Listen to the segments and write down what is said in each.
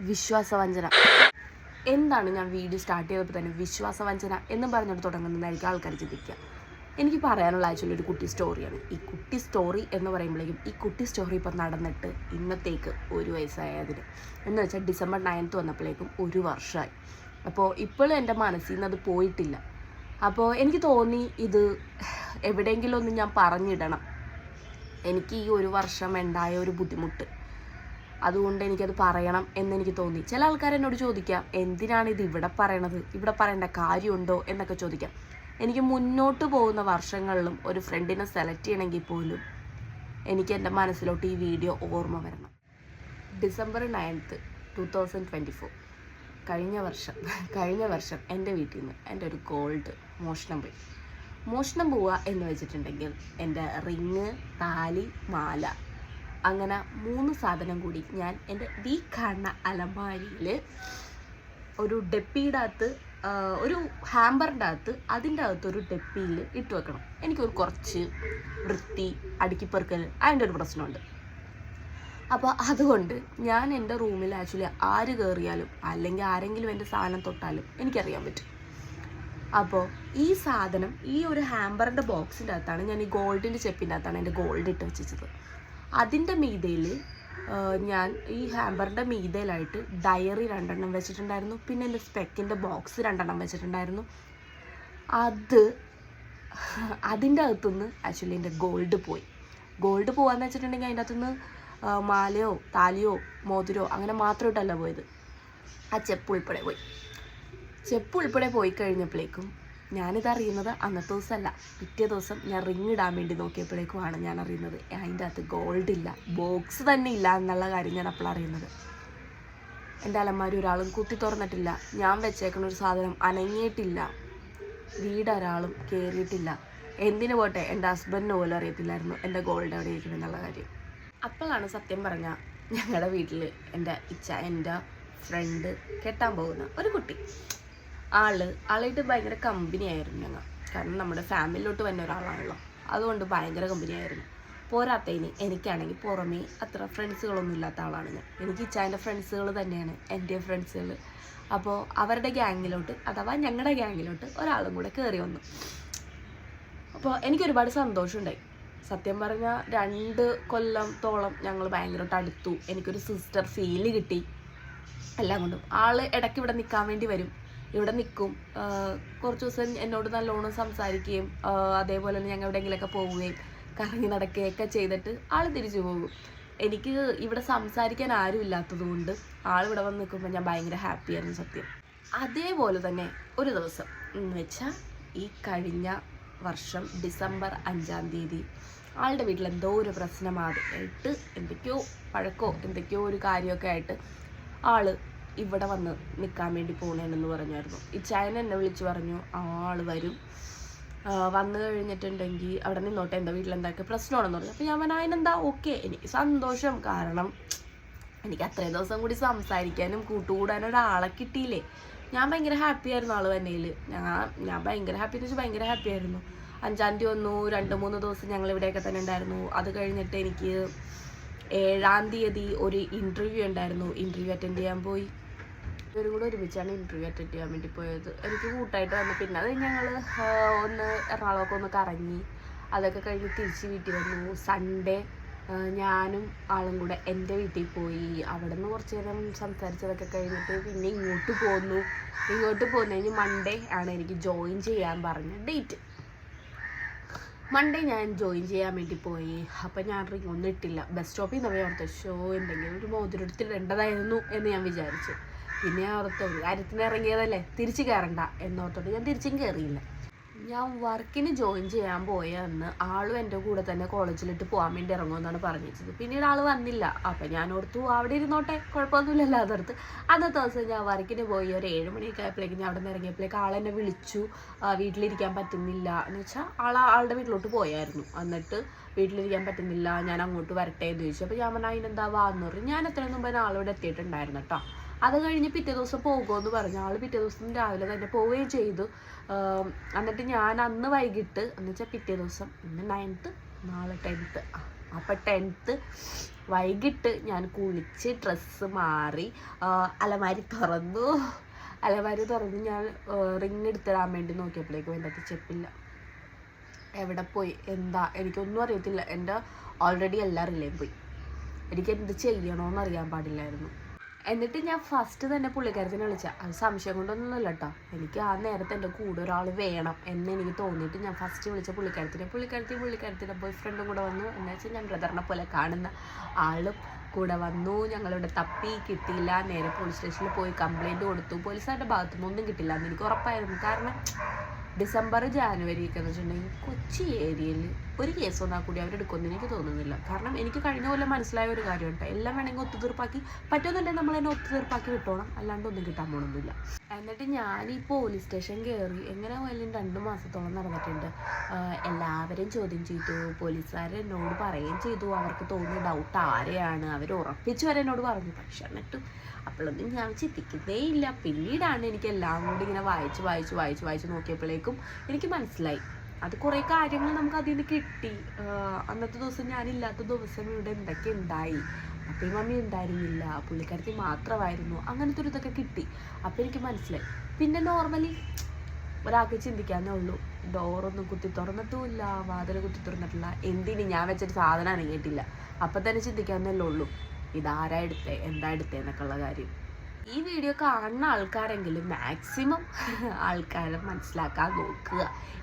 വിശ്വാസവഞ്ചന. എന്താണ് ഞാൻ video start ചെയ്തപ്പോൾ തന്നെ വിശ്വാസവഞ്ചന എന്ന് പറഞ്ഞിട്ട് തുടങ്ങുന്നതായിരിക്കും ആൾക്കാർ ചിന്തിക്കുക. എനിക്ക് പറയാനുള്ള ആക്ച്വലി ഒരു കുട്ടി സ്റ്റോറിയാണ് ഈ കുട്ടി സ്റ്റോറി എന്ന് പറയുമ്പോഴേക്കും ഈ കുട്ടി സ്റ്റോറി ഇപ്പം നടന്നിട്ട് ഇന്നത്തേക്ക് ഒരു വയസ്സായതിന്. എന്ന് വെച്ചാൽ ഡിസംബർ നയൻത്ത് വന്നപ്പോഴേക്കും ഒരു വർഷമായി. അപ്പോൾ ഇപ്പോഴും എന്റെ മനസ്സിൽ നിന്ന് അത് പോയിട്ടില്ല. അപ്പോൾ എനിക്ക് തോന്നി ഇത് എവിടെയെങ്കിലും ഒന്ന് ഞാൻ പറഞ്ഞിടണം. എനിക്ക് ഈ ഒരു വർഷം ഉണ്ടായ ഒരു ബുദ്ധിമുട്ട്. അതുകൊണ്ട് എനിക്കത് പറയണം എന്നെനിക്ക് തോന്നി. ചില ആൾക്കാർ എന്നോട് ചോദിക്കാം എന്തിനാണ് ഇത് ഇവിടെ പറയണത്? ഇവിടെ പറയേണ്ട കാര്യമുണ്ടോ? എന്നൊക്കെ ചോദിക്കാം. എനിക്ക് മുന്നോട്ട് പോകുന്ന വർഷങ്ങളിലും ഒരു ഫ്രണ്ടിനെ സെലക്ട് ചെയ്യണമെങ്കിൽ പോലും എനിക്ക് എന്റെ മനസ്സിലോട്ട് ഈ വീഡിയോ ഓർമ്മ വരണം. December ninth two thousand twenty four കഴിഞ്ഞ വർഷം കഴിഞ്ഞ വർഷം എന്റെ വീട്ടിൽ നിന്ന് എന്റെ ഒരു ഗോൾഡ് മോഷണം പോയി. മോഷണം പോവുക എന്ന് വെച്ചിട്ടുണ്ടെങ്കിൽ എന്റെ റിങ് താലി മാല അങ്ങനെ മൂന്ന് സാധനം കൂടി ഞാൻ എന്റെ ഈ കാണുന്ന അലമാരിയിൽ ഒരു ഡെപ്പിയുടെ അകത്ത് ഒരു ഹാമ്പറിന്റെ അകത്ത് അതിന്റെ അകത്ത് ഒരു ഡെപ്പിയിൽ ഇട്ട് വെക്കണം. എനിക്കൊരു കുറച്ച് വൃത്തി അടുക്കിപ്പെറുക്കൽ അതിന്റെ ഒരു പ്രശ്നമുണ്ട്. അപ്പോൾ അതുകൊണ്ട് ഞാൻ എന്റെ റൂമിൽ ആക്ച്വലി ആര് കയറിയാലും അല്ലെങ്കിൽ ആരെങ്കിലും എന്റെ സാധനം തൊട്ടാലും എനിക്കറിയാൻ പറ്റും. അപ്പോൾ ഈ സാധനം ഈ ഒരു ഹാമ്പറിന്റെ ബോക്സിന്റെ അകത്താണ് ഞാൻ ഈ ഗോൾഡിന്റെ ചെപ്പിന്റെ അകത്താണ് എന്റെ ഗോൾഡ് ഇട്ട് വെച്ചത് അതിന്റെ മീതയിൽ ഞാൻ ഈ ഹാമ്പറിന്റെ മീതയിലായിട്ട് ഡയറി രണ്ടെണ്ണം വെച്ചിട്ടുണ്ടായിരുന്നു. പിന്നെ എന്റെ സ്പെക്കിന്റെ ബോക്സ് രണ്ടെണ്ണം വെച്ചിട്ടുണ്ടായിരുന്നു. അത് അതിന്റെ അകത്തുനിന്ന് ആക്ച്വലി എന്റെ ഗോൾഡ് പോയി. ഗോൾഡ് പോകാന്ന് വെച്ചിട്ടുണ്ടെങ്കിൽ അതിന്റെ അകത്തുനിന്ന് മാലയോ താലിയോ മോതിരോ അങ്ങനെ മാത്രമായിട്ടല്ല പോയത്. ആ ചെപ്പ് ഉൾപ്പെടെ പോയി. ചെപ്പ് ഉൾപ്പെടെ പോയി കഴിഞ്ഞപ്പോഴേക്കും ഞാനിത് അറിയുന്നത് അന്നത്തെ ദിവസമല്ല. പിറ്റേ ദിവസം ഞാൻ റിങ് ഇടാൻ വേണ്ടി നോക്കിയപ്പോഴേക്കുമാണ് ഞാൻ അറിയുന്നത്. അതിന്റെ അകത്ത് ഗോൾഡ് ഇല്ല. ബോക്സ് തന്നെ ഇല്ല എന്നുള്ള കാര്യം ഞാൻ അപ്പോൾ അറിയുന്നത്. എന്റെ അലമാരി ഒരാളും കുത്തി തുറന്നിട്ടില്ല. ഞാൻ വെച്ചേക്കുന്ന ഒരു സാധനം അനങ്ങിയിട്ടില്ല. വീട് ഒരാളും കയറിയിട്ടില്ല എന്തിനു പോട്ടെ? എന്റെ ഹസ്ബൻഡിന് പോലും അറിയത്തില്ലായിരുന്നു എന്റെ ഗോൾഡ് എവിടെ എന്നുള്ള കാര്യം. അപ്പോഴാണ് സത്യം പറഞ്ഞ ഞങ്ങളുടെ വീട്ടിൽ എന്റെ ഇച്ച എന്റെ ഫ്രണ്ട് കെട്ടാൻ പോകുന്ന ഒരു കുട്ടി. ആൾ ആളായിട്ട് ഭയങ്കര കമ്പനി ആയിരുന്നു ഞങ്ങൾ കാരണം നമ്മുടെ ഫാമിലിയിലോട്ട് വന്ന ഒരാളാണല്ലോ. അതുകൊണ്ട് ഭയങ്കര കമ്പനിയായിരുന്നു പോരാത്തതിന് എനിക്കാണെങ്കിൽ പുറമേ അത്ര ഫ്രണ്ട്സുകളൊന്നും ഇല്ലാത്ത ആളാണ് ഞാൻ. എനിക്ക് ഇച്ചാന്റെ ഫ്രണ്ട്സുകൾ തന്നെയാണ് എന്റെ ഫ്രണ്ട്സുകൾ അപ്പോൾ അവരുടെ ഗ്യാങ്ങിലോട്ട് അഥവാ ഞങ്ങളുടെ ഗ്യാങ്ങിലോട്ട് ഒരാളും കൂടെ കയറി വന്നു. അപ്പോൾ എനിക്കൊരുപാട് സന്തോഷമുണ്ടായി. സത്യം പറഞ്ഞാൽ രണ്ട് കൊല്ലത്തോളം ഞങ്ങൾ ഭയങ്കരമായിട്ട് അടുത്തു. എനിക്കൊരു സിസ്റ്റർ ഫീൽ കിട്ടി. എല്ലാം കൊണ്ടും. ആൾ ഇടയ്ക്ക് ഇവിടെ നിൽക്കാൻ വേണ്ടി വരും. ഇവിടെ നിൽക്കും. കുറച്ച് ദിവസം എന്നോട് നല്ലോണം സംസാരിക്കുകയും അതേപോലെ തന്നെ ഞങ്ങൾ എവിടെയെങ്കിലുമൊക്കെ പോവുകയും കറങ്ങി നടക്കുകയൊക്കെ ചെയ്തിട്ട് ആൾ തിരിച്ചു പോകും. എനിക്ക് ഇവിടെ സംസാരിക്കാൻ ആരും ഇല്ലാത്തതുകൊണ്ട് ആൾ ഇവിടെ വന്ന് നിൽക്കുമ്പോൾ ഞാൻ ഭയങ്കര ഹാപ്പിയായിരുന്നു സത്യം. അതേപോലെ തന്നെ ഒരു ദിവസം എന്ന് വെച്ചാൽ ഈ കഴിഞ്ഞ വർഷം ഡിസംബർ അഞ്ചാം തീയതി ആളുടെ വീട്ടിൽ എന്തോ ഒരു പ്രശ്നമായിട്ട് എന്തൊക്കെയോ പഴക്കോ എന്തൊക്കെയോ ഒരു കാര്യമൊക്കെ ആയിട്ട് ആൾ ഇവിടെ വന്ന് നിൽക്കാൻ വേണ്ടി പോണേനെന്ന് പറഞ്ഞായിരുന്നു. ഈ ചായന എന്നെ വിളിച്ച് പറഞ്ഞു ആൾ വരും. വന്നു കഴിഞ്ഞിട്ടുണ്ടെങ്കിൽ അവിടെ നിന്നോട്ടെ എന്താ വീട്ടിൽ എന്തൊക്കെ പ്രശ്നമാണെന്ന് പറഞ്ഞു. അപ്പോൾ ഞാൻ പറഞ്ഞു അതിനെന്താ ഓക്കെ എനിക്ക് സന്തോഷം. കാരണം എനിക്ക് അത്രയും ദിവസം കൂടി സംസാരിക്കാനും കൂട്ടുകൂടാനും ഒരാളെ കിട്ടിയില്ലേ. ഞാൻ ഭയങ്കര ഹാപ്പി ആയിരുന്നു ആൾ വന്നതിൽ ഞാൻ ഞാൻ ഭയങ്കര ഹാപ്പി എന്ന് വെച്ചാൽ ഭയങ്കര ഹാപ്പി ആയിരുന്നു. അഞ്ചാം തീയതി വന്നു രണ്ട് മൂന്ന് ദിവസം ഞങ്ങൾ ഇവിടെയൊക്കെ തന്നെ ഉണ്ടായിരുന്നു. അത് കഴിഞ്ഞിട്ട് എനിക്ക് ഏഴാം തീയതി ഒരു ഇന്റർവ്യൂ ഉണ്ടായിരുന്നു. ഇന്റർവ്യൂ അറ്റൻഡ് ചെയ്യാൻ പോയി. ഇവരും കൂടെ ഒരുമിച്ചാണ് ഇന്റർവ്യൂ അറ്റൻഡ് ചെയ്യാൻ വേണ്ടി പോയത്. എനിക്ക് കൂട്ടായിട്ട് വന്നു. പിന്നെ അത് ഞങ്ങൾ ഒന്ന് എറണാകുളമൊക്കെ ഒന്ന് കറങ്ങി. അതൊക്കെ കഴിഞ്ഞ് തിരിച്ച് വീട്ടിൽ വന്നു. സൺഡേ ഞാനും ആളും കൂടെ എന്റെ വീട്ടിൽ പോയി. അവിടെ നിന്ന് കുറച്ച് നേരം സംസാരിച്ചതൊക്കെ കഴിഞ്ഞിട്ട് പിന്നെ ഇങ്ങോട്ട് പോന്നു. ഇങ്ങോട്ട് പോന്നതിന് മൺഡേ ആണ് എനിക്ക് ജോയിൻ ചെയ്യാൻ പറഞ്ഞ ഡേറ്റ് മൺഡേ ഞാൻ ജോയിൻ ചെയ്യാൻ വേണ്ടി പോയി. അപ്പം ഞാൻ റിംഗ് ഒന്നും ഇട്ടില്ല. ബസ് സ്റ്റോപ്പിൽ നിന്ന് പോയി. അവിടുത്തെ ഷോ എന്തെങ്കിലും ഒരു മോതിരം എടുത്തിടേണ്ടതായിരുന്നു എന്ന് ഞാൻ വിചാരിച്ചു. പിന്നെ ഓർത്ത് ഒരു കാര്യത്തിന് ഇറങ്ങിയതല്ലേ? തിരിച്ച് കയറണ്ട എന്നോർത്തോട്ട് ഞാൻ തിരിച്ചും കയറിയില്ല ഞാൻ വർക്കിന് ജോയിൻ ചെയ്യാൻ പോയ അന്ന് ആളും എന്റെ കൂടെ തന്നെ കോളേജിലിട്ട് പോകാൻ വേണ്ടി ഇറങ്ങുമെന്നാണ് പറഞ്ഞിരുന്നത് പിന്നീട് ആൾ വന്നില്ല. അപ്പം ഞാൻ ഓർത്തു അവിടെ ഇരുന്നോട്ടെ കുഴപ്പമൊന്നുമില്ലല്ലോ അതോർത്ത് അന്നത്തെ ദിവസം ഞാൻ വർക്കിന് പോയി ഒരു ഏഴ് മണിയൊക്കെ ആയപ്പോഴേക്കും ഞാൻ അവിടെ നിന്ന് ഇറങ്ങിയപ്പോഴേക്ക് ആളെന്നെ വിളിച്ചു. വീട്ടിലിരിക്കാൻ പറ്റുന്നില്ല എന്ന് വെച്ചാൽ ആൾ ആളുടെ വീട്ടിലോട്ട് പോയായിരുന്നു. എന്നിട്ട് വീട്ടിലിരിക്കാൻ പറ്റുന്നില്ല ഞാൻ അങ്ങോട്ട് വരട്ടെ എന്ന് ചോദിച്ചു. അപ്പോൾ ഞാൻ പറഞ്ഞാൽ അതിനെന്താ? വാന്ന് പറഞ്ഞു. ഞാൻ എത്രയും മുമ്പ് ആളിവിടെ എത്തിയിട്ടുണ്ടായിരുന്നു കേട്ടോ. അത് കഴിഞ്ഞ് പിറ്റേ ദിവസം പോകുമെന്ന് പറഞ്ഞു. ആൾ പിറ്റേ ദിവസം രാവിലെ തന്നെ പോവുകയും ചെയ്തു. എന്നിട്ട് ഞാൻ അന്ന് വൈകിട്ട് എന്ന് വെച്ചാൽ പിറ്റേ ദിവസം ഇന്ന് നയൻത്ത് നാളെ ടെൻത്ത് അപ്പം ടെൻത്ത് വൈകിട്ട് ഞാൻ കുളിച്ച് ഡ്രസ്സ് മാറി അലമാരി തുറന്നു. അലമാരി തുറന്ന് ഞാൻ റിങ് എടുത്തിടാൻ വേണ്ടി നോക്കിയപ്പോഴേക്കും എന്റെ അത് ചെപ്പില്ല. എവിടെ പോയി? എന്താ? എനിക്കൊന്നും അറിയത്തില്ല. എന്റെ ഓൾറെഡി എല്ലാ റിലേയും പോയി. എനിക്ക് എന്ത് ചെയ്യണമെന്ന് അറിയാൻ പാടില്ലായിരുന്നു. എന്നിട്ട് ഞാൻ ഫസ്റ്റ് തന്നെ പുള്ളിക്കാരത്തിനെ വിളിച്ച അത് സംശയം കൊണ്ടൊന്നുമില്ല കേട്ടോ എനിക്ക് ആ നേരത്തെ എന്റെ കൂടെ ഒരാൾ വേണം എന്ന് എനിക്ക് തോന്നിയിട്ട് ഞാൻ ഫസ്റ്റ് വിളിച്ച പുള്ളിക്കാരത്തിനെ പുള്ളിക്കാരത്തി പുള്ളിക്കാരത്തിന്റെ ബോയ് ഫ്രണ്ടും കൂടെ വന്നു. എന്ന് വെച്ചാൽ ഞാൻ ബ്രദറിനെ പോലെ കാണുന്ന ആളും കൂടെ വന്നു. ഞങ്ങളിവിടെ തപ്പി കിട്ടിയില്ല. നേരെ പോലീസ് സ്റ്റേഷനിൽ പോയി കംപ്ലൈന്റ് കൊടുത്തു. പോലീസുകാരുടെ ഭാഗത്തുനിന്ന് ഒന്നും കിട്ടില്ല എന്ന് എനിക്ക് ഉറപ്പായിരുന്നു. കാരണം ഡിസംബർ ജാനുവരി ഒക്കെ എന്ന് വെച്ചിട്ടുണ്ടെങ്കിൽ കൊച്ചി ഏരിയയിൽ ഒരു കേസ് വന്നാൽ കൂടി അവരെടുക്കുമെന്ന് എനിക്ക് തോന്നുന്നില്ല. കാരണം എനിക്ക് കഴിഞ്ഞ പോലെ മനസ്സിലായ ഒരു കാര്യമുണ്ട് എല്ലാം വേണമെങ്കിൽ ഒത്തുതീർപ്പാക്കി പറ്റുന്നുണ്ടെങ്കിൽ നമ്മൾ തന്നെ ഒത്തുതീർപ്പാക്കി വിട്ടോണം. അല്ലാണ്ട് ഒന്നും കിട്ടാൻ പോകണമെന്നില്ല എന്നിട്ട് ഞാൻ ഈ പോലീസ് സ്റ്റേഷൻ കയറി എങ്ങനെ പോയാലും രണ്ട് മാസത്തോളം നടന്നിട്ടുണ്ട്. എല്ലാവരും ചോദ്യം ചെയ്തു. പോലീസുകാർ എന്നോട് പറയുകയും ചെയ്തു. അവർക്ക് തോന്നിയ ഡൗട്ട് ആരെയാണ്? അവർ ഉറപ്പിച്ചു വരെ എന്നോട് പറഞ്ഞു. പക്ഷെ എന്നിട്ട് അപ്പോഴൊന്നും ഞാൻ ചിന്തിക്കുന്നേ ഇല്ല. പിന്നീടാണ് എനിക്ക് എല്ലാം കൂടി ഇങ്ങനെ വായിച്ച് വായിച്ച് വായിച്ച് വായിച്ച് നോക്കിയപ്പോഴേക്കും എനിക്ക് മനസ്സിലായി. അത് കുറേ കാര്യങ്ങൾ നമുക്ക് അതിൽ നിന്ന് കിട്ടി. അന്നത്തെ ദിവസം ഞാനില്ലാത്ത ദിവസം ഇവിടെ എന്തൊക്കെ ഉണ്ടായി? അപ്പം മമ്മി ഉണ്ടായിരുന്നില്ല. പുള്ളിക്കാരത്തി മാത്രമായിരുന്നു. അങ്ങനത്തെ ഒരു ഇതൊക്കെ കിട്ടി. അപ്പം എനിക്ക് മനസ്സിലായി. പിന്നെ നോർമലി ഒരാൾക്ക് ചിന്തിക്കാന്നേ ഉള്ളൂ. ഡോറൊന്നും കുത്തി തുറന്നിട്ടുമില്ല. വാതിൽ കുത്തി തുറന്നിട്ടില്ല. എന്തിന് ഞാൻ വെച്ചൊരു സാധനം അനങ്ങിയിട്ടില്ല. അപ്പം തന്നെ ചിന്തിക്കാന്നല്ലേ ഉള്ളൂ. ഇതാരാ എടുത്തേ? എന്താ എടുത്തേ? എന്നൊക്കെ ഉള്ള കാര്യം. ഈ വീഡിയോ കാണുന്ന ആൾക്കാരെങ്കിലും മാക്സിമം ആൾക്കാരെ മനസ്സിലാക്കാൻ നോക്കുക.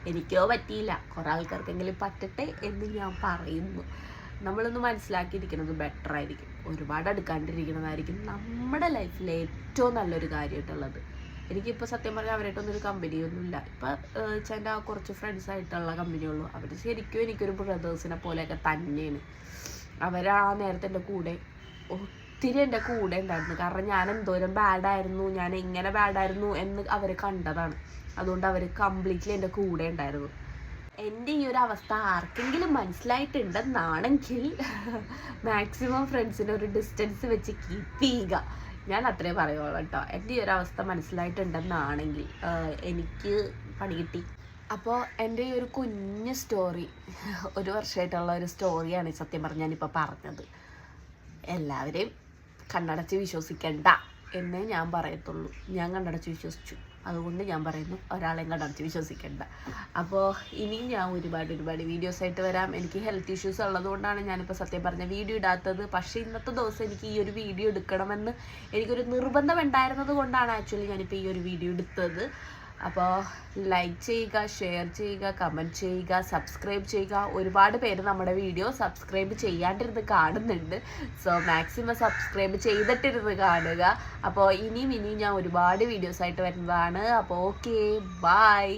എനിക്കോ പറ്റിയില്ല. കുറേ ആൾക്കാർക്കെങ്കിലും പറ്റട്ടെ എന്ന് ഞാൻ പറയുന്നു. നമ്മളൊന്ന് മനസ്സിലാക്കിയിരിക്കുന്നത് ബെറ്റർ ആയിരിക്കും. ഒരുപാട് അടുക്കാണ്ടിരിക്കുന്നതായിരിക്കും നമ്മുടെ ലൈഫിലെ ഏറ്റവും നല്ലൊരു കാര്യമായിട്ടുള്ളത്. എനിക്കിപ്പോൾ സത്യം പറഞ്ഞാൽ അവരായിട്ടൊന്നും ഒരു കമ്പനിയൊന്നുമില്ല ഇപ്പം ചേന്റെ കുറച്ച് ഫ്രണ്ട്സ് ആയിട്ടുള്ള കമ്പനിയുള്ളൂ അവർ ശരിക്കും എനിക്കൊരു ബ്രദേഴ്സിനെ പോലെയൊക്കെ തന്നെയാണ്. അവരാ നേരത്തെ എന്റെ കൂടെ ഒത്തിരി എന്റെ കൂടെ ഉണ്ടായിരുന്നു. കാരണം ഞാൻ എന്തോരം ബാഡായിരുന്നു ഞാൻ എങ്ങനെ ബാഡായിരുന്നു എന്ന് അവർ കണ്ടതാണ്. അതുകൊണ്ട് അവർ കംപ്ലീറ്റ്ലി എന്റെ കൂടെ ഉണ്ടായിരുന്നു. എന്റെ ഈ ഒരു അവസ്ഥ ആർക്കെങ്കിലും മനസ്സിലായിട്ടുണ്ടെന്നാണെങ്കിൽ മാക്സിമം ഫ്രണ്ട്സിനെ ഒരു ഡിസ്റ്റൻസ് വെച്ച് കീപ്പ് ചെയ്യുക. ഞാൻ അത്രേ പറയുള്ളൂ കേട്ടോ. എന്റെ ഈ ഒരു അവസ്ഥ മനസ്സിലായിട്ടുണ്ടെന്നാണെങ്കിൽ എനിക്ക് പണി കിട്ടി. അപ്പോൾ എന്റെ ഈ ഒരു കുഞ്ഞ് സ്റ്റോറി ഒരു വർഷമായിട്ടുള്ള ഒരു സ്റ്റോറിയാണ് സത്യം പറഞ്ഞ് ഞാനിപ്പോൾ പറഞ്ഞത്. എല്ലാവരെയും കണ്ണടച്ച് വിശ്വസിക്കണ്ട എന്നേ ഞാൻ പറയത്തുള്ളൂ. ഞാൻ കണ്ണടച്ച് വിശ്വസിച്ചു. അതുകൊണ്ട് ഞാൻ പറയുന്നു ഒരാളെയും കണ്ടടച്ച് വിശ്വസിക്കണ്ട. അപ്പോൾ ഇനിയും ഞാൻ ഒരുപാട് ഒരുപാട് വീഡിയോസ് ആയിട്ട് വരാം. എനിക്ക് ഹെൽത്ത് ഇഷ്യൂസ് ഉള്ളതുകൊണ്ടാണ് ഞാനിപ്പോൾ സത്യം പറഞ്ഞ വീഡിയോ ഇടാത്തത്. പക്ഷേ ഇന്നത്തെ ദിവസം എനിക്ക് ഈ ഒരു വീഡിയോ എടുക്കണമെന്ന് എനിക്കൊരു നിർബന്ധം ഉണ്ടായിരുന്നത് കൊണ്ടാണ് ആക്ച്വലി ഞാനിപ്പോൾ ഈ ഒരു വീഡിയോ എടുത്തത്. അപ്പോൾ ലൈക്ക് ചെയ്യുക ഷെയർ ചെയ്യുക കമന്റ് ചെയ്യുക സബ്സ്ക്രൈബ് ചെയ്യുക. ഒരുപാട് പേര് നമ്മുടെ വീഡിയോ സബ്സ്ക്രൈബ് ചെയ്യാണ്ടിരുന്ന് കാണുന്നുണ്ട്. സോ മാക്സിമം സബ്സ്ക്രൈബ് ചെയ്തിട്ടിരുന്ന് കാണുക. അപ്പോൾ ഇനിയും ഇനിയും ഞാൻ ഒരുപാട് വീഡിയോസായിട്ട് വരുന്നതാണ്. അപ്പോൾ ഓക്കെ ബായ്